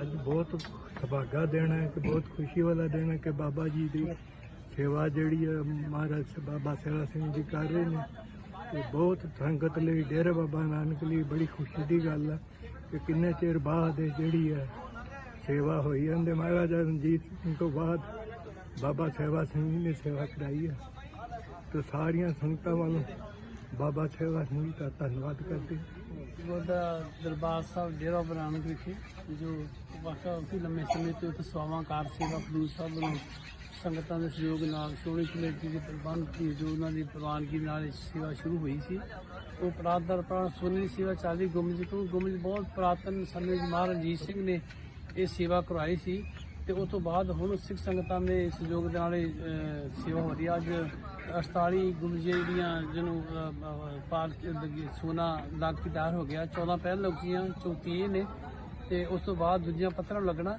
ਅੱਜ ਬਹੁਤ ਸੁਭਾਗਾ ਦਿਨ ਹੈ ਕਿ ਬਹੁਤ ਖੁਸ਼ੀ ਵਾਲਾ ਦਿਨ ਹੈ ਕਿ ਬਾਬਾ ਜੀ ਦੀ ਸੇਵਾ ਜਿਹੜੀ ਹੈ ਮਹਾਰਾਜ ਬਾਬਾ ਸੇਵਾ ਸਿੰਘ ਜੀ ਕਰ ਰਹੇ ਨੇ। ਤੇ ਬਹੁਤ ਸੰਗਤ ਲਈ, ਡੇਰਾ ਬਾਬਾ ਨਾਨਕ ਲਈ ਬੜੀ ਖੁਸ਼ੀ ਦੀ ਗੱਲ ਹੈ ਕਿ ਕਿੰਨੇ ਚਿਰ ਬਾਅਦ ਇਹ ਜਿਹੜੀ ਹੈ ਸੇਵਾ ਹੋਈ ਹੈ ਤੇ ਮਹਾਰਾਜਾ ਰਣਜੀਤ ਸਿੰਘ ਤੋਂ ਬਾਅਦ ਬਾਬਾ ਸੇਵਾ ਸਿੰਘ ਜੀ ਨੇ ਸੇਵਾ ਕਰਾਈ ਹੈ ਤੇ ਸਾਰੀਆਂ ਸੰਗਤਾਂ ਵੱਲੋਂ ਬਾਬਾ ਸੇਵਾ ਸਿੰਘ ਜੀ ਦਾ ਧੰਨਵਾਦ ਕਰਦੇ ਹਾਂ। ਗੁਰਦਾ ਦਰਬਾਰ ਸਾਹਿਬ, ਡੇਰਾ ਬਾਬਾ ਨਾਨਕ ਵਿਖੇ, ਜੋ ਵਾਕਾ ਕਾਫੀ ਲੰਮੇ ਸਮੇਂ ਤੋਂ ਇੱਕ ਸਵਾਵਾਂ ਕਾਰ ਸੇਵਾ ਖਡੂਰ ਸਾਹਿਬ ਵੱਲੋਂ ਸੰਗਤਾਂ ਦੇ ਸਹਿਯੋਗ ਨਾਲ ਸ਼੍ਰੋਮਣੀ ਕਮੇਟੀ ਦੇ ਪ੍ਰਬੰਧ ਦੀ ਜੋ ਉਹਨਾਂ ਦੀ ਪ੍ਰਵਾਨਗੀ ਨਾਲ ਇਹ ਸੇਵਾ ਸ਼ੁਰੂ ਹੋਈ ਸੀ। ਉਹ ਪ੍ਰਾਤਦਰ ਪ੍ਰਾਣ ਸੋਨੇ ਸੇਵਾ ਚੱਲਦੀ ਗੁੰਮਜ ਤੋਂ ਗੁੰਮਜ ਬਹੁਤ ਪੁਰਾਤਨ ਸਮੇਂ ਦੀ ਮਹਾਰਾਜ ਸਿੰਘ ਨੇ ਇਹ ਸੇਵਾ ਕਰਵਾਈ ਸੀ ਤੇ ਉਸ ਤੋਂ ਬਾਅਦ ਹੁਣ ਸਿੱਖ ਸੰਗਤਾਂ ਦੇ ਸਹਿਯੋਗ ਦੇ ਨਾਲ ਇਹ, ਸੇਵਾ ਹੋ ਰਹੀ ਹੈ। ਅੱਜ 48 ਗੁੰਮਜੇ ਜਿਹੜੀਆਂ ਜਿਹਨੂੰ ਅਹ, ਸੋਨਾ ਲੱਗ ਕੇ ਤਿਆਰ ਹੋ ਗਿਆ। 14 ਪਹਿਲ ਲੱਗੀਆਂ 34 ਨੇ। ਤੇ ਉਸ ਤੋਂ ਬਾਅਦ ਦੂਜੀਆਂ ਪੱਤਰਾਂ ਨੂੰ ਲੱਗਣਾ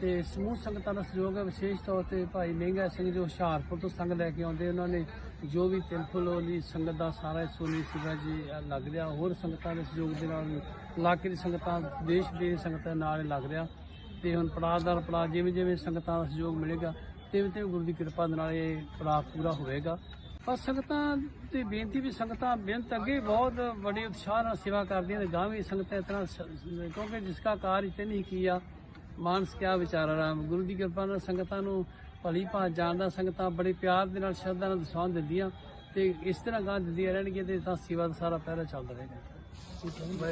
ਤੇ ਸਮੂਹ ਸੰਗਤਾਂ ਦਾ ਸਹਿਯੋਗ ਹੈ। ਵਿਸ਼ੇਸ਼ ਤੌਰ ਤੇ ਭਾਈ ਮਹਿੰਗਾ ਸਿੰਘ ਜੋ ਹੁਸ਼ਿਆਰਪੁਰ ਤੋਂ ਸੰਗ ਲੈ ਕੇ ਆਉਂਦੇ, ਉਹਨਾਂ ਨੇ ਜੋ ਵੀ ਤਿਲਫੁਲ ਦੀ ਸੰਗਤ ਦਾ ਸਾਰਾ ਸੋਨੀ ਸਿਵਾ ਜੀ ਲੱਗ ਰਿਹਾ। ਹੋਰ ਸੰਗਤਾਂ ਦੇ ਸਹਿਯੋਗ ਦੇ ਨਾਲ ਇਲਾਕੇ ਦੀ ਸੰਗਤਾਂ, ਦੇਸ਼ ਦੇ ਸੰਗਤਾਂ ਨਾਲ ਇਹ ਲੱਗ ਰਿਹਾ। ਤੇ ਹੁਣ ਪੜਾਅ ਦਰ ਪੜਾਅ ਜਿਵੇਂ ਜਿਵੇਂ ਸੰਗਤਾਂ ਦਾ ਸਹਿਯੋਗ ਮਿਲੇਗਾ ਤਿਵੇਂ ਤਿਵੇਂ ਗੁਰੂ ਦੀ ਕਿਰਪਾ ਦੇ ਨਾਲ ਇਹ ਪੜਾਅ ਪੂਰਾ ਹੋਵੇਗਾ। ਪਰ ਸੰਗਤਾਂ ਤੇ ਬੇਨਤੀ ਵੀ ਸੰਗਤਾਂ ਬੇਨਤ ਅੱਗੇ ਬਹੁਤ ਵੱਡੇ ਉਤਸ਼ਾਹ ਨਾਲ ਸੇਵਾ ਕਰਦੀਆਂ ਨੇ ਗਾਂ ਵੀ ਸੰਗਤਾਂ ਇਤਨਾ ਸ- ਕਿਉਂਕਿ ਜਿਸ ਕਾ ਕਾਰਜ ਤੇ ਨਹੀਂ ਕੀਆ ਮਾਨਸ ਕਿਆ ਵਿਚਾਰਾ ਰਾਮ, ਗੁਰੂ ਦੀ ਕਿਰਪਾ ਨਾਲ ਸੰਗਤਾਂ ਨੂੰ ਭਲੀ ਭਾਂਤ ਜਾਣਦਾ ਸੰਗਤਾਂ ਬੜੇ ਪਿਆਰ ਦੇ ਨਾਲ, ਸ਼ਰਧਾ ਨਾਲ ਦਸਾਂ ਦਿੰਦੀਆਂ ਤੇ ਇਸ ਤਰ੍ਹਾਂ ਗਾਂ ਦਿੰਦੀਆਂ ਰਹਿਣਗੀਆਂ ਤੇ ਤਾਂ ਸੇਵਾ ਦਾ ਸਾਰਾ ਪਹਿਰਾ ਚੱਲਦਾ ਰਹੇਗਾ